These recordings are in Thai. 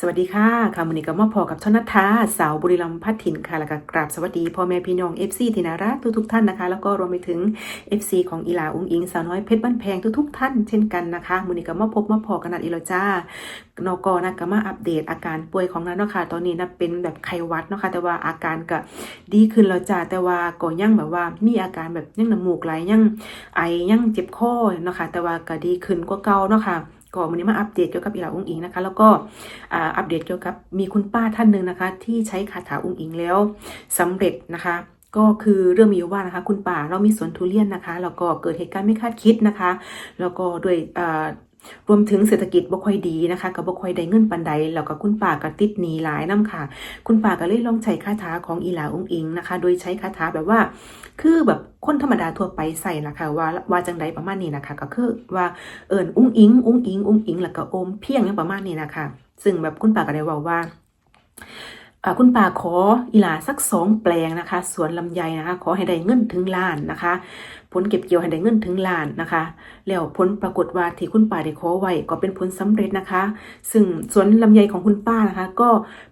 สวัสดีค่ะค่ะมือนี้ก็มาพอกับชนัทธาสาวบุรีรัมย์พัฒถิ่นค่ะ แล้วก็กราบสวัสดีพ่อแม่พี่น้อง FC ที่น่ารักทุกๆท่านนะคะ แล้วก็รวมไปถึง FC ของอีหลาอุ้งอิงสาวน้อยเพชรบ้านแพงทุกๆท่านเช่นกันนะคะมือนี้ก็มาพบมาพอกันนัดอีกแล้วจ้านกอนะก็มาอัปเดตอาการป่วยของนันเนาะค่ะตอนนี้นะเป็นแบบไข้หวัดเนาะค่ะแต่ว่าอาการก็ดีขึ้นแล้วจ้าแต่ว่าก็ยังแบบว่ามีอาการแบบยังน้ำมูกไหลยังไอยังเจ็บคอเนาะค่ะแต่ว่าก็ดีขึ้นกว่าเก่าเนาะค่ะ ก็วันนี้มาอัปเดตเกี่ยวกับอีหลาอุ้งอิงนะคะ แล้วก็อัปเดตเกี่ยวกับมีคุณป้าท่านหนึ่งนะคะ ที่ใช้คาถาอุ้งอิงแล้วสำเร็จนะคะ ก็คือเรื่องมีอยู่ว่านะคะ คุณป่าเรามีสวนทุเรียนนะคะแล้วก็เกิดเหตุการณ์ไม่คาดคิดนะคะ แล้วก็ด้วยอ รวมถึงเศรษฐกิจบ่ค่อยดีนะคะกับบ่ค่อยได้เงินปันใดแล้วก็คุณป่าก็ติดหนี้หลายน้ำค่ะ คุณป่าก็เลยลองใช้คาถาของอีหลาอุ้งอิงนะคะ โดยใช้คาถาแบบว่า คือแบบคนธรรมดาทั่วไปใส่นะคะ ว่าว่าจังใดประมาณนี้นะคะ ก็คือว่าเอิญอุ้งอิงอุ้งอิงอุ้งอิงแล้วก็โอมเพียงอย่างประมาณนี้นะคะ ซึ่งแบบคุณป่าก็ได้บอกว่าอ่าคุณป่าขออีหลาสักสองแปลงนะคะ สวนลำไยนะคะ ขอให้ได้เงินถึงล้านนะคะ ผลเก็บเกี่ยวให้ได้เงินถึงล้านนะคะ แล้วผลปรากฏว่าที่คุณป้าได้ขอไว้ก็เป็นผลสำเร็จนะคะ ซึ่งสวนลำไยของคุณป้านะคะ ก็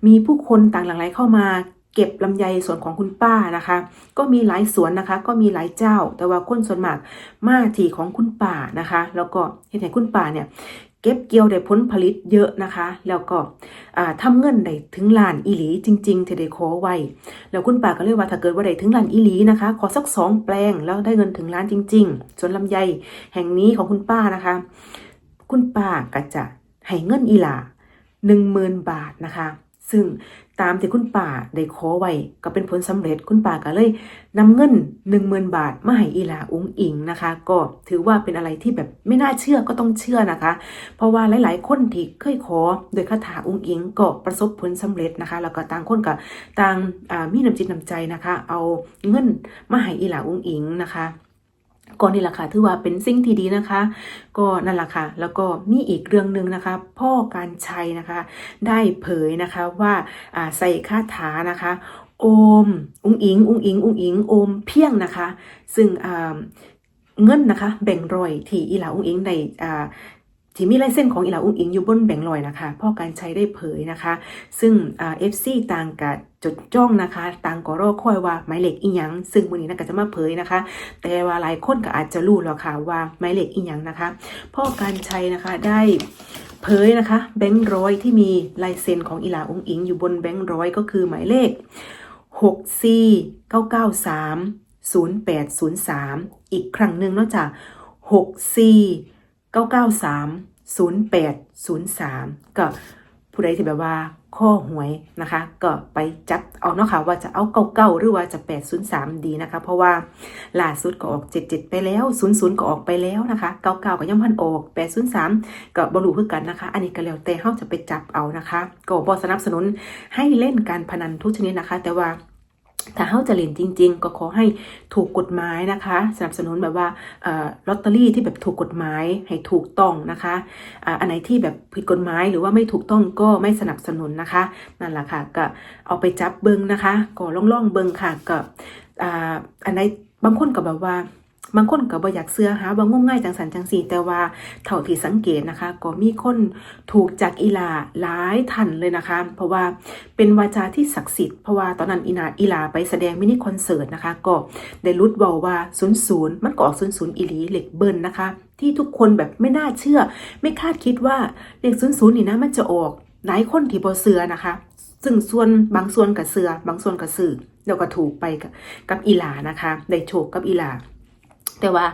มีผู้คนต่างหลั่งไหลเข้ามาเก็บลำไยสวนของคุณป้านะคะ ก็มีหลายสวนนะคะ ก็มีหลายเจ้า แต่ว่าคนส่วนมากมาที่ของคุณป่านะคะ แล้วก็เห็นไหคุณป่าเนี่ย เก็บเกี่ยวได้ผลผลิตเยอะนะคะ แล้วก็ทำทำเงินได้ถึงล้านอีหลีจริงๆเธอได้ขอไว้ แล้วคุณป้าก็เลยว่าถ้าเกิดว่าได้ถึงล้านอีหลีนะคะ ขอสักสองแปลงแล้วได้เงินถึงล้านจริง ๆ สวนลำไยแห่งนี้ของคุณป้านะคะ คุณป้าก็จะให้เงินอีหลาหนึ่งหมื่นบาทนะคะ ซึ่ง ตามที่คุณป่าได้ขอไว้ก็เป็นผลสำเร็จคุณป่าก็เลยนำเงินหนึ่งหมื่นบาทมาให้อีหลาอุ้งอิงนะคะ ก็ถือว่าเป็นอะไรที่แบบไม่น่าเชื่อก็ต้องเชื่อนะคะ เพราะว่าหลาย ๆ คนที่เคยขอโดยคาถาอุ้งอิงก็ประสบผลสำเร็จนะคะ แล้วก็ต่างคนก็ต่างมีน้ำจิตน้ำใจนะคะ เอาเงินมาให้อีหลาอุ้งอิงนะคะ ก็นี่แหละค่ะถือว่าเป็นสิ่งที่ดีนะคะ ก็นั่นแหละค่ะ แล้วก็มีอีกเรื่องหนึ่งนะคะ พ่อการชัยนะคะ ได้เผยนะคะว่าใส่คาถานะคะ โอม อุ้งอิง อุ้งอิง อุ้งอิง โอมเพียงนะคะ ซึ่งเงินนะคะ แบ่งรอยที่อีหลาอุ้งอิงในอ่า ที่มีลายเส้นของอีหลาอุ้งอิงอยู่บนแบ่งลอยนะคะพ่อการใชัยได้เผยนะคะ ซึ่งเอฟซีต่างกับจดจ้องนะคะต่างก็รอคอยว่าหมายเลขอีหยัง ซึ่งวันนี้นะก็จะมาเผยนะคะ แต่ว่าหลายคนก็อาจจะรู้แล้วค่ะว่าหมายเลขอีหยังนะคะ พ่อการใชัยนะคะได้เผยนะคะ แบงค์ร้อยที่มีลายเซ็นของอีหลาองอิง อยู่บนแบงค์ร้อยก็คือหมายเลข6 4 9 9 3 0 8 0 3 อีกครั้งหนึ่งนอกจาก6 4 9 9 3 0 8 0 3 ก็ผู้ใดที่แบบว่าข้อหวยนะคะ ก็ไปจัดเอาเนาะค่ะว่าจะเอาเก้าๆหรือว่าจะ 803 ดีนะคะ เพราะว่าล่าสุดก็ออก 77 ไปแล้ว 00 ก็ออกไปแล้วนะคะ99ก็ยังพันออก 803 ก็บรูคือกันนะคะ อันนี้ก็แล้วแต่เฮาจะไปจับเอานะคะ ก็บ่สนับสนุนให้เล่นการพนันทุกชนิดนะคะ แต่ว่า ถ้าเฮาจะเล่นจริง ๆ ก็ขอให้ถูกกฎหมายนะคะ สนับสนุนแบบว่าลอตเตอรี่ที่แบบถูกกฎหมายให้ถูกต้องนะคะอันไหนที่แบบผิดกฎหมายหรือว่าไม่ถูกต้องก็ไม่สนับสนุนนะคะนั่นแหละค่ะก็เอาไปจับเบิงนะคะก็ล่องๆเบิงค่ะก็อันไหนบางคนก็แบบว่า บางคนก็บ่อยากเสื้อหาว่างมง่ายจังสันจังสีแต่ว่าเท่าที่สังเกตนะคะ ก็มีคนถูกจากอีลาหลายท่านเลยนะคะ เพราะว่าเป็นวาจาที่ศักดิ์สิทธิ์เพราะว่าตอนนั้นอีนาอีลาไปแสดงมินิคอนเสิร์ตนะคะ ก็ได้รุดเบาว่าศูนย์ศูนย์มันก็ออกศูนย์ศูนย์อีลีเหล็กเบิ้ลนะคะ ที่ทุกคนแบบไม่น่าเชื่อ ไม่คาดคิดว่าเลขศูนย์ศูนย์นี่นะมันจะออกหลายคนที่บ่เสือนะคะ ซึ่งส่วนบางส่วนกับเสือบางส่วนกับสื่อแล้วก็ถูกไปกับอีหลานะคะ ได้โชคกับอีหลา แต่ว่า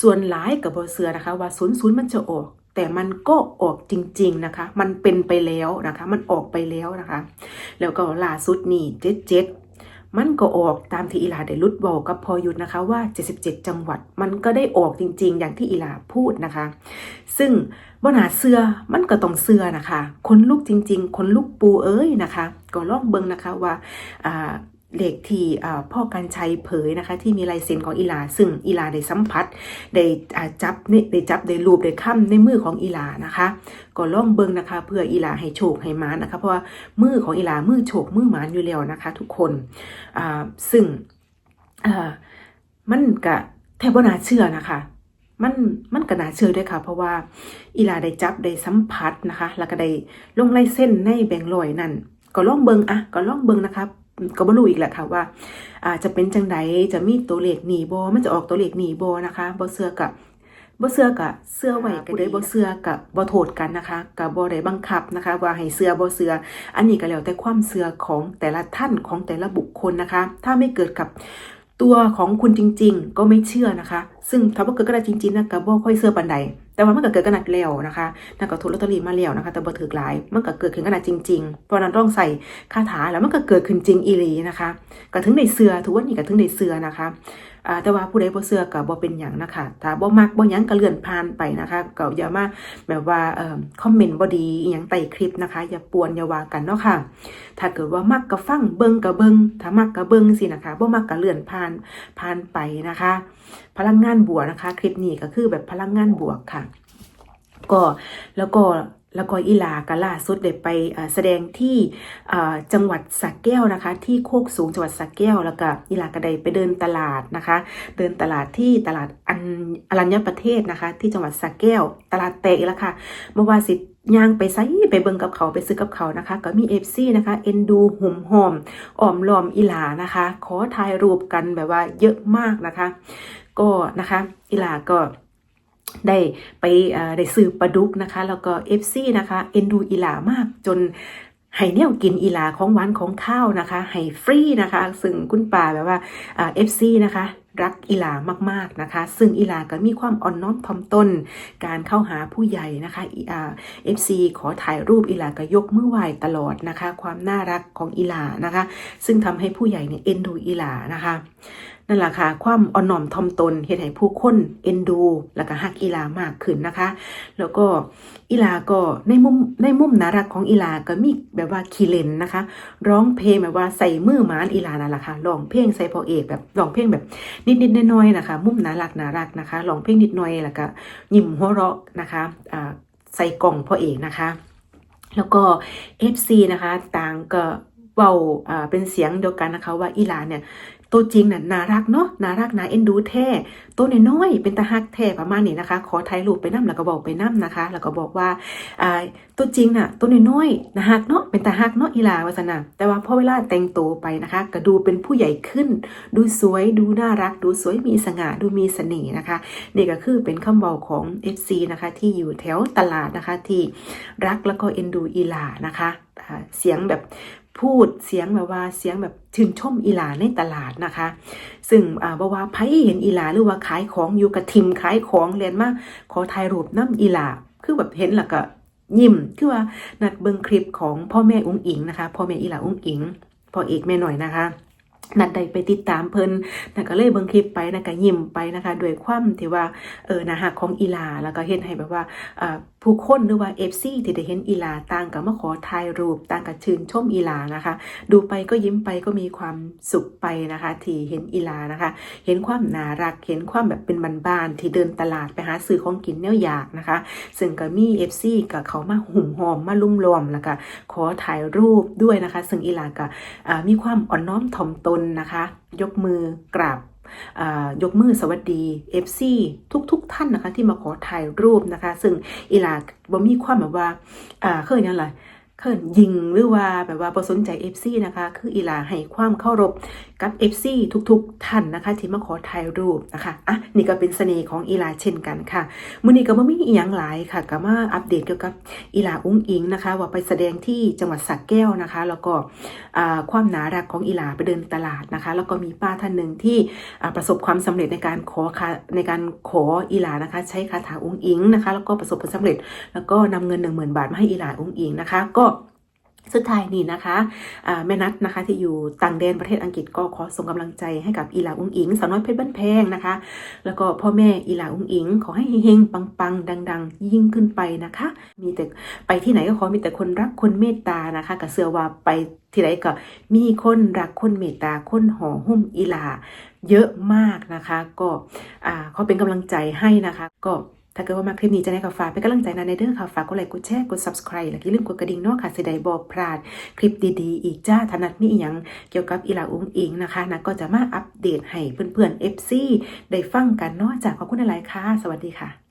ส่วนหลายกับบเสือนะคะว่าศูนย์ศูนย์มันจะออก แต่มันก็ออกจริง ๆนะคะ มันเป็นไปแล้วนะคะ มันออกไปแล้วนะคะ แล้วก็ล่าสุดนี่เจ็ดเจ็ดมันก็ออกตามที่อีลาได้รุดบอกกับพอยุทธนะคะว่า 77 จังหวัดมันก็ได้ออกจริง ๆ อย่างที่อีลาพูดนะคะ ซึ่งบนาเสือมันก็ต้องเสือนะคะ คนลูกจริง ๆ คนลูกปูเอ้ยนะคะ ก็ลองเบิงนะคะว่า เลขที่พ่อการชัยเผยนะคะที่มีลายเซ็นของอีลา ซึ่งอีลาได้สัมผัสได้จับนี่ได้จับได้รูปได้ค้ำในมือของอีลานะคะ ก็ล่องเบิงนะคะ เพื่ออีลาให้โชคให้มานะคะ เพราะว่ามือของอีลามือโชคมือหมานอยู่แล้วนะคะ ทุกคนซึ่งมันกะแทบน่าเชื่อนะคะมันมันก็น่าเชื่อด้วยค่ะ เพราะว่าอีหลาได้จับได้สัมผัสนะคะ แล้วก็ได้ลงลายเส้นในแบงลอยนั่นก็ลองเบิงอะก็ลองเบิงนะคะ ก็บ่รู้อีกแหละค่ะว่าอ่าจะเป็นจังใดจะมีตัวเลขหนีบ่มันจะออกตัวเลขหนีบ่นะคะบ่เชื่อกับบ่เชื่อกับเชื่อไว้ก็ได้บ่เชื่อกับบ่โทษกันนะคะก็บ่ได้บังคับนะคะ ว่าให้เชื่อบ่เชื่ออันนี้ก็แล้วแต่ความเชื่อของแต่ละท่านของแต่ละบุคคลนะคะ ถ้าไม่เกิดกับ ตัวของคุณจริง ๆ ก็ไม่เชื่อนะคะ ซึ่งถ้าว่าเกิดกระดาจริงๆนะก็บ่ค่อยเชื่อปันใด แต่ว่ามันก็เกิดขนาดแล้วนะคะนั่นก็ถูกลอตเตอรี่มาแล้วนะคะ แต่บ่ถือหลาย มันก็เกิดขึ้นขนาดจริงๆ เพราะนั้นต้องใส่คาถาแล้วมันก็เกิดขึ้นจริงอีหลีนะคะ ก็ถึงในเสือทุกวันนี้ก็ถึงในเสือนะคะ แต่ว่าผู้ใดบ่เชื่อก็บ่เป็นหยังนะคะถ้าบ่มักบ่หยังก็เลื่อนผ่านไปนะคะก็อย่ามาแบบว่าเอ่อคอมเมนต์บ่ดีอหยังใต้คลิปนะคะ อย่าปวนอย่าว่ากันเนาะค่ะ ถ้าเกิดว่ามักก็ฟังเบิ่งก็เบิ่งถ้ามักก็เบิ่งสินะคะบ่มักก็เลื่อนผ่านผ่านไปนะคะ พลังงานบวกนะคะ คลิปนี้ก็คือแบบพลังงานบวกค่ะ ก็แล้วก็ แล้วก็อีหลาก็ล่าสุดได้ไปแสดงที่จังหวัดสระแก้วนะคะ ที่โคกสูงจังหวัดสระแก้ว แล้วก็อีหลาก็ไดไปเดินตลาดนะคะ เดินตลาดที่ตลาดอันอรัญญประเทศนะคะ ที่จังหวัดสระแก้ว ตลาดแตกอีกแล้วค่ะเมื่อว่าสิย่างไปไซไปเบิ่งกับเขาไปซื้อกับเขานะคะ ก็มีเอฟซีนะคะเอ็นดูหุ่มหอมอ้อมล้อมอีหลานะคะ ขอถ่ายรูปกันแบบว่าเยอะมากนะคะ ก็นะคะอีหลาก็ ได้ไปได้ซื้อปลาดุกนะคะ แล้วก็เอฟซีนะคะเอ็นดูอีหลามากจนให้แนวกินอีหลาของหวานของข้าวนะคะให้ฟรีนะคะ ซึ่งคุณป่าแบบว่าเอฟซีนะคะรักอีหลามากๆนะคะ ซึ่งอีหลาก็มีความอ่อนน้อมถ่อมตนการเข้าหาผู้ใหญ่นะคะเอฟซีขอถ่ายรูปอีหลาก็ยกมือไหว้ตลอดนะคะ ความน่ารักของอีหลานะคะ ซึ่งทำให้ผู้ใหญ่เนี่ยเอ็นดูอีหลานะคะ นั่นแหละค่ะ ความอ่อนน้อมถ่อมตนเฮ็ดให้ผู้คนเอ็นดู แล้วก็ฮักอีลามากขึ้นนะคะ แล้วก็อีลาก็ในมุมในมุมน่ารักของอีลาก็มีแบบว่าคีเลนนะคะ ร้องเพลงแบบว่าใส่มือหมานอีลานั่นแหละค่ะร้องเพลงใส่พอเอกแบบร้องเพลงแบบนิดๆน้อยๆนะคะ มุมน่ารักน่ารักนะคะร้องเพลงนิดหน่อยแล้วก็ยิ้มหัวเราะนะคะอ่าใส่กล่องพอเอกนะคะแล้วก็ FC นะคะ ต่างก็เว้าอ่าเป็นเสียงเดียวกันนะคะ ว่าอีลาเนี่ย ตัวจริงน่ะน่ารักเนาะน่ารักน่าเอ็นดูแท้ตัวน้อยๆเป็นตาฮักแท้ประมาณนี้นะคะ ขอถ่ายรูปไปนํแล้วก็บอกไปนํนะคะ แล้วก็บอกว่าตัวจริงน่ะตัวน้อยๆน่าฮักเนาะเป็นตาฮักเนาะอีลาวาซั่นน่ะแต่ว่าพอเวลาแต่งตัวไปนะคะ ก็ดูเป็นผู้ใหญ่ขึ้น ดูสวยดูน่ารัก ดูสวยมีสง่าดูมีเสน่ห์นะคะนี่ก็คือเป็นคำบอกของ FC นะคะที่อยู่แถวตลาดนะคะที่รักแล้วก็เอ็นดูอีลานะคะเสียงแบบ พูดเสียงแบบว่าเสียงแบบชื่นชมอีหลาในตลาดนะคะ ซึ่งอ่าบว่าไผเห็นอีหลาหรือว่าขายของอยู่กับทิมขายของเรียนมาขอถ่ายรูปน้ำอีหลาคือแบบเห็นแล้วก็ยิ้มคือว่านัดเบิ่งคลิปของพ่อแม่อุ้งอิงนะคะพ่อแม่อีหลาอุ้งอิงพ่อเอกแม่หน่อยนะคะนัดได้ไปติดตามเพิ่นนัดก็เลยเบิ่งคลิปไปนัดก็ยิ้มไปนะคะด้วยความที่ว่าเออนะฮักของอีหลาแล้วก็เฮ็ดให้แบบว่าอ่า ผู้คนหรือว่า FC ที่ได้เห็นอีหลาต่างก็มาขอถ่ายรูปต่างก็ชื่นชมอีหลานะคะ ดูไปก็ยิ้มไปก็มีความสุขไปนะคะ ที่เห็นอีหลานะคะ เห็นความน่ารักเห็นความแบบเป็นบ้านๆที่เดินตลาดไปหาซื้อของกินแนวอยากนะคะ ซึ่งก็มี FC กับเขามาหุ่มหอมมาลุ่มล้อมแล้วก็ขอถ่ายรูปด้วยนะคะ ซึ่งอีหลาก็มีความอ่อนน้อมถ่อมตนนะคะ ยกมือกราบ ยกมือสวัสดี FC ทุกๆทท่านนะคะ ที่มาขอถ่ายรูปนะคะ ซึ่งอีลาบ่มีความแบบว่าอ่าเคยนั่นแหละ เขินยิงหรือว่าแบบว่าบ่สนใจ FC นะคะ คืออีหลาให้ความเคารพกับ FC ทุกๆ ท่านนะคะ ที่มาขอถ่ายรูปนะคะอะนี่ก็เป็นเสน่ห์ของอีหลาเช่นกันค่ะมื้อนี้ก็บ่มีอีหยังหลายค่ะก็มาอัปเดตเกี่ยวกับอีหลาอุ้งอิงนะคะ ว่าไปแสดงที่จังหวัดสระแก้วนะคะ แล้วก็ความน่ารักของอีหลาไปเดินตลาดนะคะ แล้วก็มีป้าท่านหนึ่งที่ประสบความสำเร็จในการขอคะในการขออีหลานะคะ ใช้คาถาอุ้งอิงนะคะ แล้วก็ประสบผลสำเร็จ แล้วก็นำเงิน 10,000 บาทมาให้อีหลาอุ้งอิงนะคะก็ สุดท้ายนี่นะคะแม่นัทนะคะที่อยู่ต่างแดนประเทศอังกฤษก็ขอส่งกำลังใจให้กับอีหลาอุ้งอิงสาวน้อยเพชรบ้านแพงนะคะ แล้วก็พ่อแม่อีหลาอุ้งอิง ขอให้เฮงๆปังๆ ดัง ๆ ยิ่งขึ้นไปนะคะ มีแต่ไปที่ไหนก็ขอมีแต่คนรักคนเมตตานะคะกับเสือว่าไปที่ไหนก็มีคนรักคนเมตตาคนห่อหุ้มอีหลา เยอะมากนะคะ ก็อ่าขอเป็นกำลังใจให้นะคะ ก็ ถ้าเกิดว่ามาคลิปนี้จะได้ค่ะฝากเป็นกำลังใจนะในเรื่องข่าวฝากกดไลค์กดแชร์กด subscribe และอย่าลืมกดกระดิ่งเนาะค่ะเสียด้บอกพลาด คลิปดีๆ อีกจ้าถนัดมีอย่างเกี่ยวกับอีหลาอุ้งอิงนะคะนะก็จะมาอัปเดตให้เพื่อนๆ FC ได้ฟังกันเนาะจากขอบคุณหลายๆค่ะ สวัสดีค่ะ